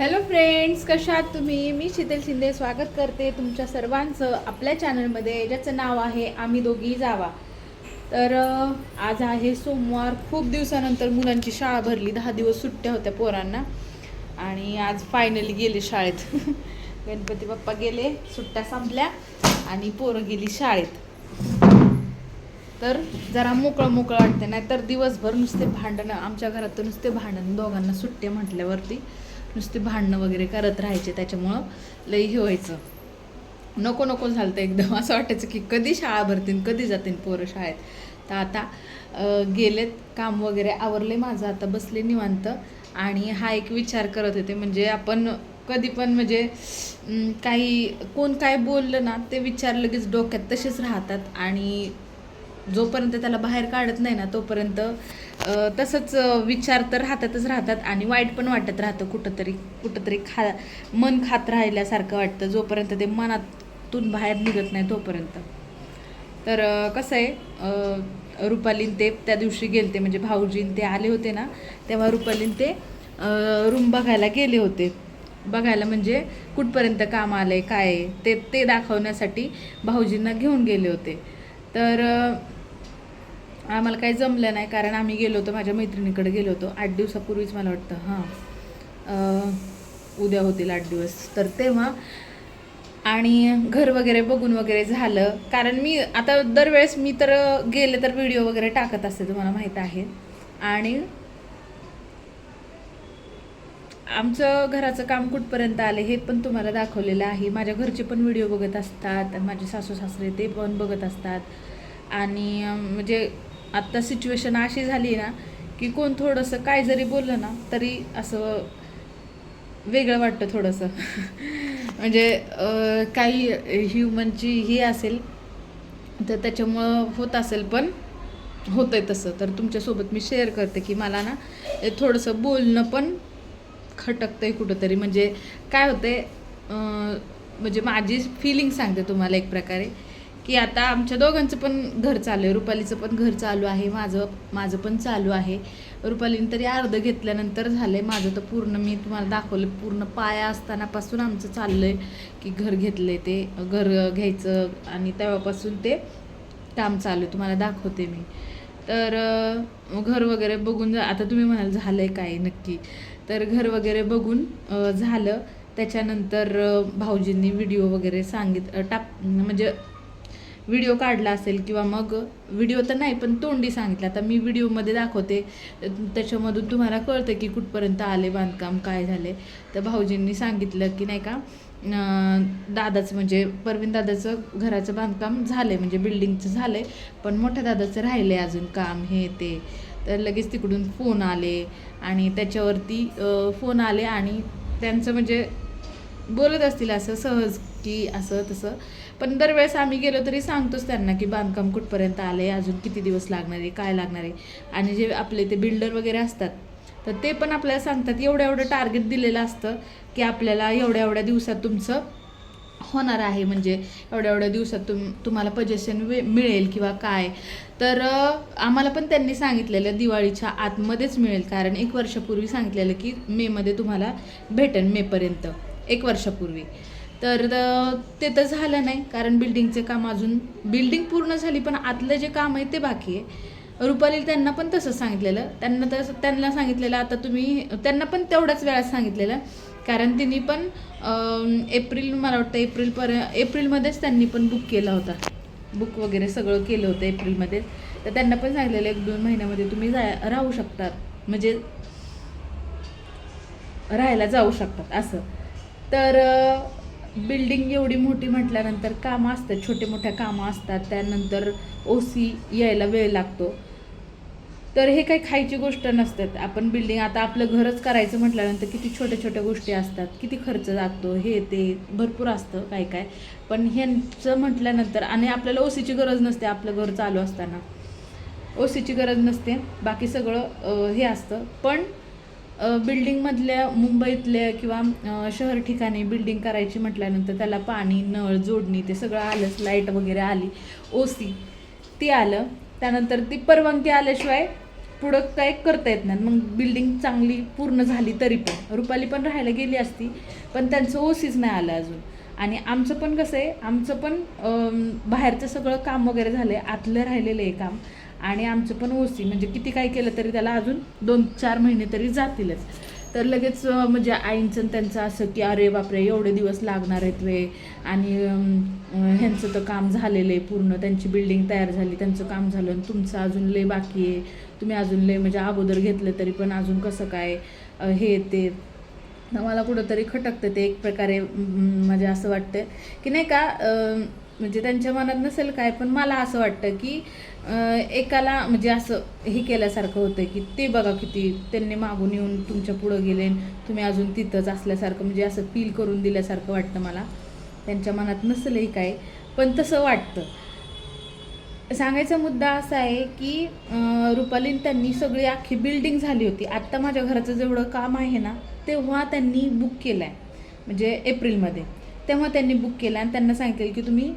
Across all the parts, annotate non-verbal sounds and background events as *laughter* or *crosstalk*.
Hello friends कशा आहात तुम्ही? मी शीतल शिंदे स्वागत करते तुमच्या सर्वांचं आपल्या चॅनलमध्ये ज्याचं नाव आहे आम्ही दोघी जावा. तर आज आहे सोमवार खूप दिवसानंतर मुलांची शाळा भरली. दहा दिवस सुट्ट्या होत्या पोरांना. आणि आज फायनली गेले शाळेत. *laughs* गणपती बाप्पा गेले सुट्ट्या संपल्या आणि पोरं गेली शाळेत. तर जरा मोकळं मोकळं वाटते नाही तर दिवसभर नुसते भांडणं आमच्या घरात तर नुसते भांडण. दोघांना सुट्टे म्हटल्यावरती. नुसते भांडणं वगैरे करत राहायचे त्याच्यामुळं लई हे व्हायचं. नको नको झालं तर एकदम. असं वाटायचं की कधी शाळा भरतील कधी जातील पोरं शाळेत. तर आता गेलेत काम वगैरे आवरले माझं आता बसले निवांत. आणि हा एक विचार करत होते म्हणजे आपण कधी पण म्हणजे काही कोण काय बोललं ना ते विचार लगेच डोक्यात तसेच राहतात. आणि जोपर्यंत त्याला बाहेर काढत नाही ना तोपर्यंत तसंच विचार तर राहतातच राहतात आणि वाईट पण वाटत राहतं कुठंतरी कुठंतरी खा मन खात राहिल्यासारखं वाटतं जोपर्यंत ते मनातून बाहेर निघत नाही तोपर्यंत. तर कसं आहे रुपालीन ते त्या दिवशी गेलते म्हणजे भाऊजीन ते आले होते ना तेव्हा रुपालीन ते रूम बघायला गेले होते. बघायला म्हणजे कुठपर्यंत काम आलं आहे काय आहे ते ते दाखवण्यासाठी भाऊजींना घेऊन गेले होते. तर आम्हाला काही जमलं नाही कारण आम्ही गेलो होतो माझ्या मैत्रिणीकडे गेलो होतो. आठ दिवसापूर्वीच मला वाटतं हां. उद्या होतील आठ दिवस. तर तेव्हा आणि घर वगैरे बघून वगैरे झालं. कारण मी आता दरवेळेस मी तर गेले तर व्हिडिओ वगैरे टाकत असते तुम्हाला माहीत आहे. आणि आमचं घराचं काम कुठपर्यंत आले हे पण तुम्हाला दाखवलेलं आहे. माझ्या घरचे पण व्हिडिओ बघत असतात माझे सासू सासरे ते पण बघत असतात. आणि म्हणजे आत्ता सिच्युएशन अशी झाली ना की कोण थोडंसं काय जरी बोललं ना तरी असं वेगळं वाटतं थोडंसं. *laughs* म्हणजे काही ह्युमनची ही असेल तर त्याच्यामुळं होत असेल पण होतंय तसं. तर तुमच्यासोबत मी शेअर करते की मला ना थोडंसं बोलणं पण खटकतंय कुठंतरी. म्हणजे काय होतंय म्हणजे माझी फिलिंग सांगते तुम्हाला एक प्रकारे. की आता आमच्या दोघांचं पण घर चालू आहे. रुपालीचं पण घर चालू आहे. माझं माझं पण चालू आहे. रुपालीने तरी अर्ध घेतल्यानंतर झालं आहे माझं तर पूर्ण मी तुम्हाला दाखवलं पूर्ण पाया असतानापासून आमचं चाललं आहे की घर घेतलं आहे ते घर घ्यायचं आणि तेव्हापासून ते काम चालू आहे. तुम्हाला दाखवते मी. तर घर वगैरे बघून जा आता तुम्ही म्हणाल झालं आहे काय नक्की. तर घर वगैरे बघून झालं. त्याच्यानंतर भाऊजींनी व्हिडिओ वगैरे सांगित टाक म्हणजे व्हिडिओ काढला असेल किंवा मग व्हिडिओ तर नाही पण तोंडी सांगितलं. आता मी व्हिडिओमध्ये दाखवते. त्याच्यामधून तुम्हाला कळतं की कुठपर्यंत आले बांधकाम काय झाले. तर भाऊजींनी सांगितलं की नाही का दादाचं म्हणजे परवीन दादाचं घराचं बांधकाम झालं म्हणजे बिल्डिंगचं झालं आहे पण मोठ्या दादाचं राहिलं आहे अजून काम हे ते. तर लगेच तिकडून फोन आले आणि त्याच्यावरती फोन आले आणि त्यांचं म्हणजे बोलत असतील असं सहज की असं तसं. पण दरवेळेस आम्ही गेलो तरी सांगतोच त्यांना की बांधकाम कुठपर्यंत आले अजून किती दिवस लागणार आहे काय लागणार आहे. आणि जे आपले ते बिल्डर वगैरे असतात तर ते पण आपल्याला सांगतात एवढं एवढं टार्गेट दिलेलं असतं की आपल्याला एवढ्या एवढ्या दिवसात तुमचं होणार आहे. म्हणजे एवढ्या एवढ्या दिवसात तुम तुम्हाला पजेशन मिळेल किंवा काय. तर आम्हाला पण त्यांनी सांगितलेलं दिवाळीच्या आतमध्येच मिळेल. कारण एक वर्षापूर्वी सांगितलेलं की मेमध्ये तुम्हाला भेटेल मेपर्यंत एक वर्षापूर्वी. तर ते तर झालं नाही कारण बिल्डिंगचे काम अजून बिल्डिंग पूर्ण झाली पण आतलं जे काम आहे ते बाकी आहे. रुपाली त्यांना पण तसं सांगितलेलं. त्यांना तसं त्यांना सांगितलेलं आता तुम्ही त्यांना पण तेवढ्याच वेळात सांगितलेलं. कारण तिने पण एप्रिल मला वाटतं एप्रिलपर्यंत एप्रिलमध्येच त्यांनी पण बुक केला होता. बुक वगैरे सगळं केलं होतं एप्रिलमध्ये. तर त्यांना पण सांगितलेलं एक दोन महिन्यामध्ये तुम्ही जा राहू शकतात म्हणजे राहायला जाऊ शकतात असं. तर बिल्डिंग एवढी मोठी म्हटल्यानंतर कामं असतात छोटे मोठ्या कामं असतात त्यानंतर ओ सी यायला वेळ लागतो. तर हे काही खायची गोष्ट नसतात. आपण बिल्डिंग आता आपलं घरच करायचं म्हटल्यानंतर किती छोट्या छोट्या गोष्टी असतात किती खर्च लागतो हे ते भरपूर असतं काय काय. पण ह्यांचं म्हटल्यानंतर आणि आपल्याला ओ सीची गरज नसते आपलं घर चालू असताना. ओ सीची गरज नसते बाकी सगळं हे असतं. पण बिल्डिंगमधल्या मुंबईतल्या किंवा शहर ठिकाणी बिल्डिंग करायची म्हटल्यानंतर त्याला पाणी नळ जोडणी ते सगळं आलंच लाइट वगैरे आली ओ सी ती आलं. त्यानंतर ती परवानगी आल्याशिवाय पुढं काय करता येत नाही. मग बिल्डिंग चांगली पूर्ण झाली तरी पण. रुपाली पण राहायला गेली असती पण त्यांचं ओसीच नाही आलं अजून. आणि आमचं पण कसं आहे आमचं पण बाहेरचं सगळं काम वगैरे झालं आहे आतलं राहिलेलं आहे काम. आणि आमचं पण ओसी म्हणजे किती काय केलं तरी त्याला अजून दोन चार महिने तरी जातीलच. तर लगेच म्हणजे आईंचं आणि त्यांचं असं की अरे बापरे एवढे दिवस लागणार आहेत वे. आणि ह्यांचं तर काम झालेलं आहे पूर्ण. त्यांची बिल्डिंग तयार झाली त्यांचं काम झालं आणि तुमचं अजून लय बाकी आहे. तुम्ही अजून लय म्हणजे अगोदर घेतलं तरी पण अजून कसं काय हे ते. मला कुठंतरी खटकतं ते एक प्रकारे म्हणजे असं वाटतं. की नाही का म्हणजे त्यांच्या मनात नसेल काय पण मला असं वाटतं की एकाला म्हणजे असं हे केल्यासारखं होतं की ते बघा किती त्यांनी मागून येऊन तुमच्या पुढं गेले तुम्ही अजून तिथंच असल्यासारखं म्हणजे असं फील करून दिल्यासारखं वाटतं मला. त्यांच्या मनात नसलंही काय पण तसं वाटतं. सांगायचा मुद्दा असा आहे की रुपालीन त्यांनी सगळी अख्खी बिल्डिंग झाली होती. आत्ता माझ्या घराचं जेवढं काम आहे ना तेव्हा त्यांनी बुक केलं आहे म्हणजे एप्रिलमध्ये. तेव्हा त्यांनी बुक केलं आणि त्यांना सांगितलं की तुम्ही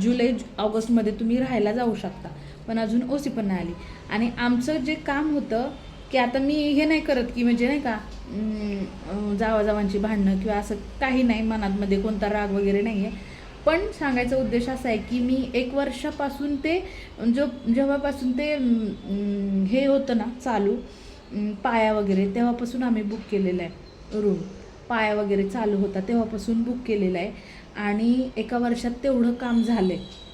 जुलै ऑगस्टमध्ये तुम्ही राहायला जाऊ शकता. पण अजून ओसी पण नाही आली. आणि आमचं जे काम होतं की आता मी हे नाही करत की म्हणजे नाही का जावाजावांची भांडणं किंवा असं काही नाही मनातमध्ये कोणता राग वगैरे नाही आहे पण सांगायचा उद्देश असा आहे की मी एक वर्षापासून ते जो जेव्हापासून ते हे होतं ना चालू पाया वगैरे तेव्हापासून आम्ही बुक केलेलं आहे रूम पाया वगैरे चालू होता तेव्हापासून बुक केलेला आहे. आणि एका वर्षात तेवढं काम झालं आहे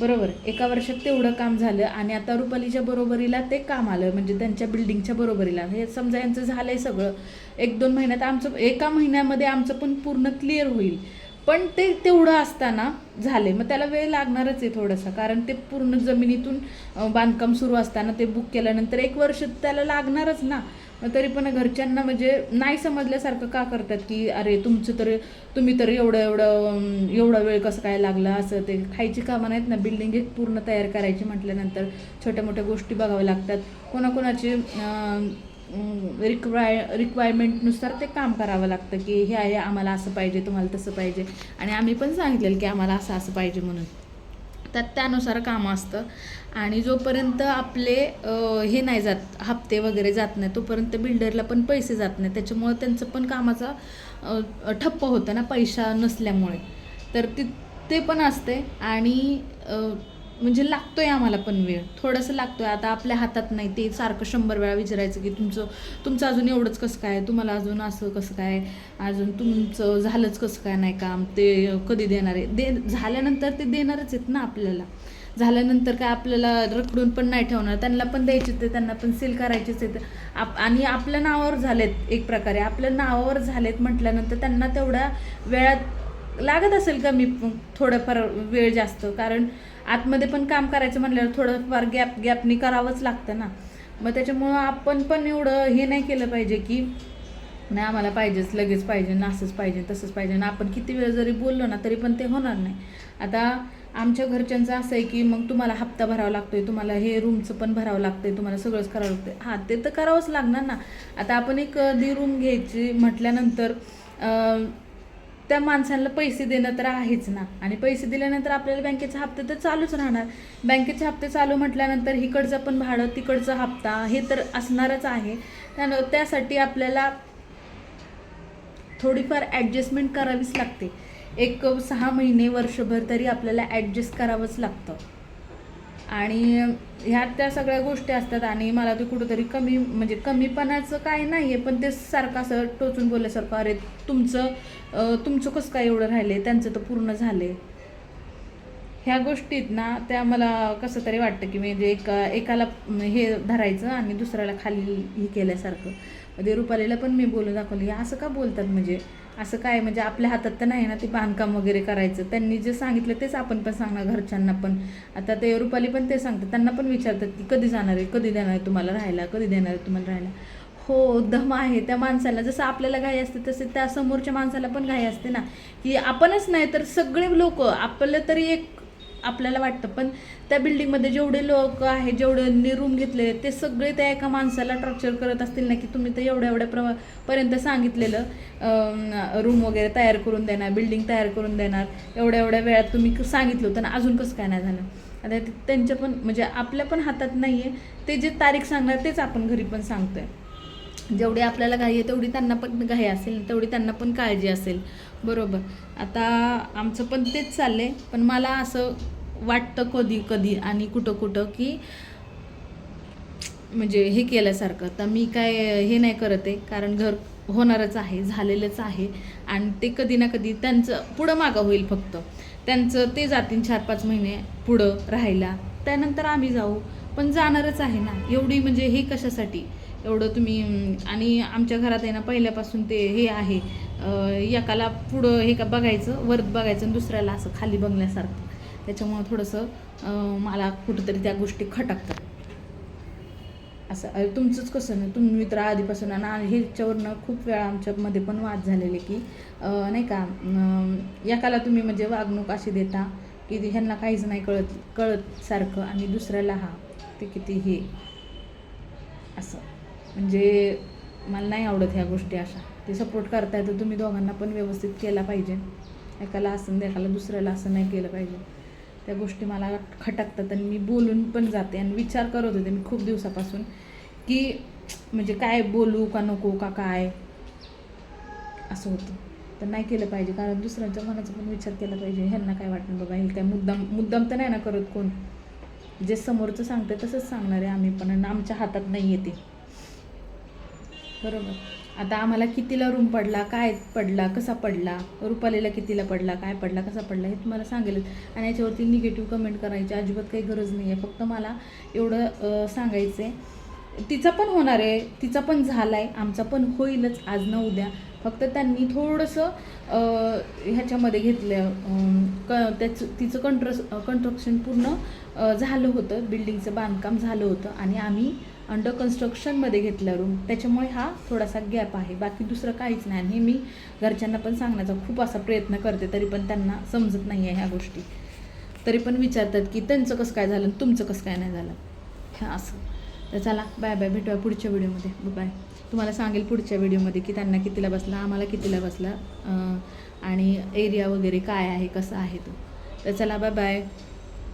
बरोबर. एका वर्षात तेवढं काम झालं आणि आता रुपालीच्या बरोबरीला ते काम आलं म्हणजे त्यांच्या बिल्डिंगच्या बरोबरीला. हे समजा यांचं झालंय सगळं. एक दोन महिन्यात आमचं एका महिन्यामध्ये आमचं पण पूर्ण क्लिअर होईल. पण ते तेवढं असताना झाले मग त्याला वेळ लागणारच आहे थोडासा कारण ते पूर्ण जमिनीतून बांधकाम सुरू असताना ते बुक केल्यानंतर एक वर्ष त्याला लागणारच ना. तरी पण घरच्यांना म्हणजे नाही समजल्यासारखं का करतात की अरे तुमचं तर तुम्ही तर एवढं एवढं एवढा वेळ कसं काय लागला? असं ते खायची कामं नाहीत ना. बिल्डिंग एक पूर्ण तयार करायची म्हटल्यानंतर छोट्या मोठ्या गोष्टी बघाव्या लागतात. कोणाकोणाचे रिक्वाय रिक्वायरमेंटनुसार ते काम करावं लागतं की हे आहे आम्हाला असं पाहिजे तुम्हाला तसं पाहिजे. आणि आम्ही पण सांगितलेलं की आम्हाला असं असं पाहिजे म्हणून. तर त्यानुसार काम असतं. आणि जोपर्यंत आपले हे नाही जात हप्ते वगैरे जात नाही तोपर्यंत बिल्डरला पण पैसे जात नाही. त्याच्यामुळं त्यांचं पण कामाचा ठप्प होतं ना पैसा नसल्यामुळे. तर ती ते पण असते. आणि म्हणजे लागतोय आम्हाला पण वेळ. थोडंसं लागतोय. आता आपल्या हातात नाही. ते सारखं शंभर वेळा विचारायचं की तुमचं तुमचं अजून एवढंच कसं काय? तुम्हाला अजून असं कसं काय? अजून तुमचं झालंच कसं काय नाही काम? ते कधी देणार आहे? दे झाल्यानंतर ते देणारच आहेत ना आपल्याला. झाल्यानंतर काय आपल्याला रखडून पण नाही ठेवणार. त्यांना पण द्यायचे ते त्यांना पण सेल करायचेच आहेत. आप आणि आपल्या नावावर झालेत एक प्रकारे. आपल्या नावावर झालेत म्हटल्यानंतर त्यांना तेवढ्या वेळात लागत असेल कमी थोडंफार वेळ जास्त? कारण आतमध्ये पण काम करायचं म्हटल्यावर थोडंफार गॅप गॅपनी करावंच लागतं ना. मग त्याच्यामुळं आपण पण एवढं हे नाही केलं पाहिजे की नाही आम्हाला पाहिजेच लगेच पाहिजे ना असंच पाहिजे तसंच पाहिजे. ना आपण किती वेळ जरी बोललो ना तरी पण ते होणार नाही. आता आमच्या घरच्यांचं असं आहे की मग तुम्हाला हप्ता भरावा आहे तुम्हाला हे रूमचं पण भरावं लागतं आहे तुम्हाला सगळंच करावं लागतंय. हां ते तर करावंच लागणार ना. आता आपण एक दी रूम घ्यायची म्हटल्यानंतर त्या माणसांना पैसे देणं तर आहेच ना. आणि पैसे दिल्यानंतर आपल्याला बँकेचे हप्ते तर चालूच राहणार. बँकेचे हप्ते चालू म्हटल्यानंतर इकडचं पण भाडं तिकडचा हप्ता हे तर असणारच आहे. त्यानं त्यासाठी आपल्याला थोडीफार ॲडजस्टमेंट करावीच लागते. एक सहा महिने वर्षभर तरी आपल्याला ॲडजस्ट करावंच लागतं. आणि ह्या त्या सगळ्या गोष्टी असतात आणि मला ते कुठंतरी कमी म्हणजे कमीपणाचं काय नाही आहे पण ते सारखं असं टोचून बोलल्यासारखं अरे तुमचं तुमचं कसं काय एवढं राहिले त्यांचं तर पूर्ण झाले ह्या गोष्टीत ना त्या मला कसं तरी वाटतं की म्हणजे एका एकाला हे धरायचं आणि दुसऱ्याला खाली हे केल्यासारखं. म्हणजे रुपालीला पण मी बोलून दाखवलं. असं का बोलतात म्हणजे? असं काय म्हणजे आपल्या हातात तर नाही ना ते बांधकाम वगैरे करायचं. त्यांनी जे सांगितलं तेच आपण पण सांगणार घरच्यांना पण. आता ते रुपाली पण ते सांगतात. त्यांना पण विचारतात की कधी जाणार आहे? कधी देणार आहे तुम्हाला राहायला? कधी देणार आहे तुम्हाला राहायला? हो दम आहे त्या माणसाला. जसं आपल्याला घाई असते तसे त्या समोरच्या माणसाला पण घाई असते ना. की आपणच नाही तर सगळे लोक आपलं तरी एक आपल्याला वाटतं. पण त्या बिल्डिंगमध्ये जेवढे लोक आहेत जेवढे रूम घेतलेले ते सगळे त्या एका माणसाला टॉर्चर करत असतील ना की तुम्ही तर एवढ्या एवढ्या प्रमा पर्यंत सांगितलेलं. रूम वगैरे तयार करून देणार बिल्डिंग तयार करून देणार. एवढ्या एवढ्या वेळात तुम्ही सांगितलं होतं ना अजून कसं काय नाही झालं. आता त्यांच्या पण म्हणजे आपल्या पण हातात नाही आहे ते जे तारीख सांगणार तेच आपण घरी पण सांगतोय. जेवढी आपल्याला घाई आहे तेवढी त्यांना पण घाई असेल तेवढी त्यांना पण काळजी असेल. बरोबर. आता आमचं पण तेच चाललंय पण मला असं वाटतं कधी कधी आणि कुठं कुठं की म्हणजे हे केल्यासारखं. तर मी काय हे नाही करत आहे कारण घर होणारच आहे झालेलंच आहे आणि ते कधी ना कधी त्यांचं पुढं मागं होईल फक्त. त्यांचं ते जातील चार पाच महिने पुढं राहायला त्यानंतर आम्ही जाऊ. पण जाणारच आहे ना एवढी म्हणजे हे कशासाठी? एवढं तुम्ही आणि आमच्या घरात आहे ना पहिल्यापासून ते हे आहे. एकाला पुढं हे का बघायचं वरत बघायचं आणि दुसऱ्याला असं खाली बघण्यासारखं त्याच्यामुळं थोडंसं मला कुठंतरी त्या गोष्टी खटकतात. असं अरे तुमचंच कसं नाही तुम्ही तर आधीपासून आणि ह्याच्यावरनं खूप वेळा आमच्यामध्ये पण वाद झालेले की नाही का एकाला तुम्ही म्हणजे वागणूक अशी देता की ते ह्यांना काहीच नाही कळत कळत सारखं आणि दुसऱ्याला हा ते किती हे. असं. म्हणजे मला नाही आवडत ह्या गोष्टी अशा. ते सपोर्ट करताय तर तुम्ही दोघांना पण व्यवस्थित केला पाहिजे. एकाला असं एकाला दुसऱ्याला असं नाही केलं पाहिजे. त्या गोष्टी मला खटकतात आणि मी बोलून पण जाते. आणि विचार करत होते मी खूप दिवसापासून की म्हणजे काय बोलू का नको का काय? असं होतं. तर नाही केलं पाहिजे. कारण दुसऱ्यांच्या मनाचा पण विचार केला पाहिजे. ह्यांना काय वाटणं बाबा? हे काय मुद्दाम मुद्दाम तर नाही ना करत कोण? जे समोरचं सांगते तसंच सांगणार आहे आम्ही पण. आणि आमच्या हातात नाही येते बरोबर. आता आम्हाला कितीला रूम पडला काय पडला कसा पडला रुपालीला कितीला पडला काय पडला कसा पडला हे तुम्हाला सांगेलच. आणि याच्यावरती निगेटिव्ह कमेंट करायची अजिबात काही गरज नाही आहे फक्त मला एवढं सांगायचं आहे तिचा पण होणार आहे. तिचा पण झाला आहे आमचा पण होईलच. आज न उद्या. फक्त त्यांनी थोडंसं ह्याच्यामध्ये घेतलं क त्याचं तिचं कंट्रस कंस्ट्रक्शन पूर्ण झालं होतं. बिल्डिंगचं बांधकाम झालं होतं. आणि आम्ही अंडर कन्स्ट्रक्शनमध्ये घेतला रूम त्याच्यामुळे हा थोडासा गॅप आहे. बाकी दुसरं काहीच नाही. आणि हे मी घरच्यांना पण सांगण्याचा खूप असा प्रयत्न करते तरी पण त्यांना समजत नाही आहे ह्या गोष्टी. तरी पण विचारतात की त्यांचं कसं काय झालं आणि तुमचं कसं काय नाही झालं? ह्या असं. तर चला बाय बाय भेटूया पुढच्या व्हिडिओमध्ये. बाय तुम्हाला सांगेल पुढच्या व्हिडिओमध्ये की त्यांना कितीला बसला आम्हाला कितीला बसला आणि एरिया वगैरे काय आहे कसं आहे तो. तर चला बाय बाय